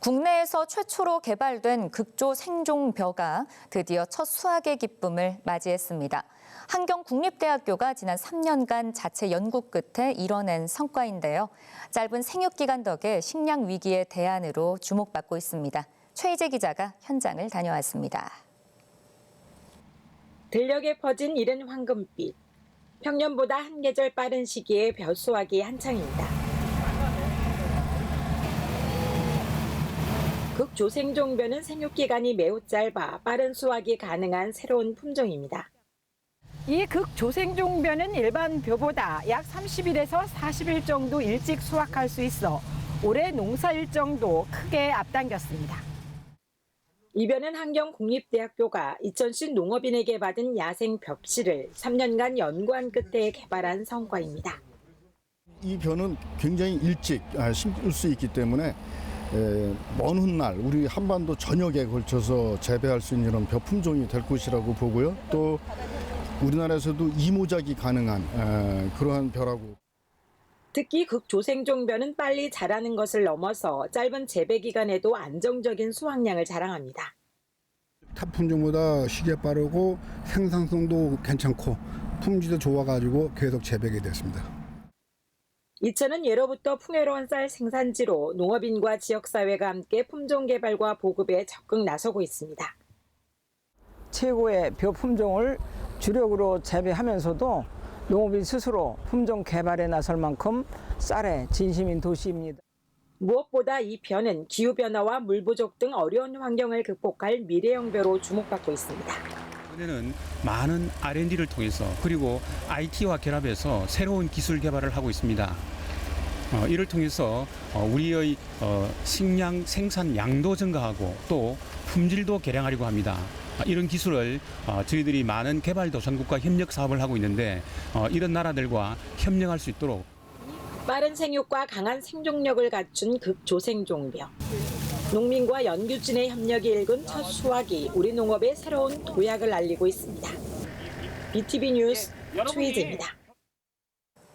국내에서 최초로 개발된 극조 생종벼가 드디어 첫 수확의 기쁨을 맞이했습니다. 한경국립대학교가 지난 3년간 자체 연구 끝에 이뤄낸 성과인데요. 짧은 생육 기간 덕에 식량 위기의 대안으로 주목받고 있습니다. 최희재 기자가 현장을 다녀왔습니다. 들녘에 퍼진 이른 황금빛. 평년보다 한 계절 빠른 시기에 벼 수확이 한창입니다. 극조생종벼는 생육 기간이 매우 짧아 빠른 수확이 가능한 새로운 품종입니다. 이 극조생종벼는 일반 벼보다 약 30일에서 40일 정도 일찍 수확할 수 있어 올해 농사 일정도 크게 앞당겼습니다. 이벼는 한경국립대학교가 2010 농업인에게 받은 야생 벽씨를 3년간 연구한 끝에 개발한 성과입니다. 이 벼는 굉장히 일찍 아, 심을 수 있기 때문에 에, 먼 훗날 우리 한반도 전역에 걸쳐서 재배할 수 있는 이런 벼 품종이 될 것이라고 보고요. 또 우리나라에서도 이모작이 가능한 에, 그러한 벼라고. 특히 극조생종벼는 빨리 자라는 것을 넘어서 짧은 재배 기간에도 안정적인 수확량을 자랑합니다. 탑 품종보다 시기가 빠르고 생산성도 괜찮고 품질도 좋아가지고 계속 재배하게 됐습니다. 이천은 예로부터 풍요로운 쌀 생산지로 농업인과 지역사회가 함께 품종 개발과 보급에 적극 나서고 있습니다. 최고의 벼 품종을 주력으로 재배하면서도 농업인 스스로 품종 개발에 나설 만큼 쌀에 진심인 도시입니다. 무엇보다 이 벼는 기후변화와 물 부족 등 어려운 환경을 극복할 미래형 벼로 주목받고 있습니다. 이번에는 많은 R&D를 통해서 그리고 IT와 결합해서 새로운 기술 개발을 하고 있습니다. 어, 이를 통해서 어, 우리의 어, 식량 생산 양도 증가하고 또 품질도 개량하려고 합니다. 아, 이런 기술을 어, 저희들이 많은 개발도상국과 협력 사업을 하고 있는데 어, 이런 나라들과 협력할 수 있도록 빠른 생육과 강한 생존력을 갖춘 극조생종벼. 농민과 연구진의 협력이 일군 첫 수확이 우리 농업의 새로운 도약을 알리고 있습니다. BTV 뉴스 최희재입니다.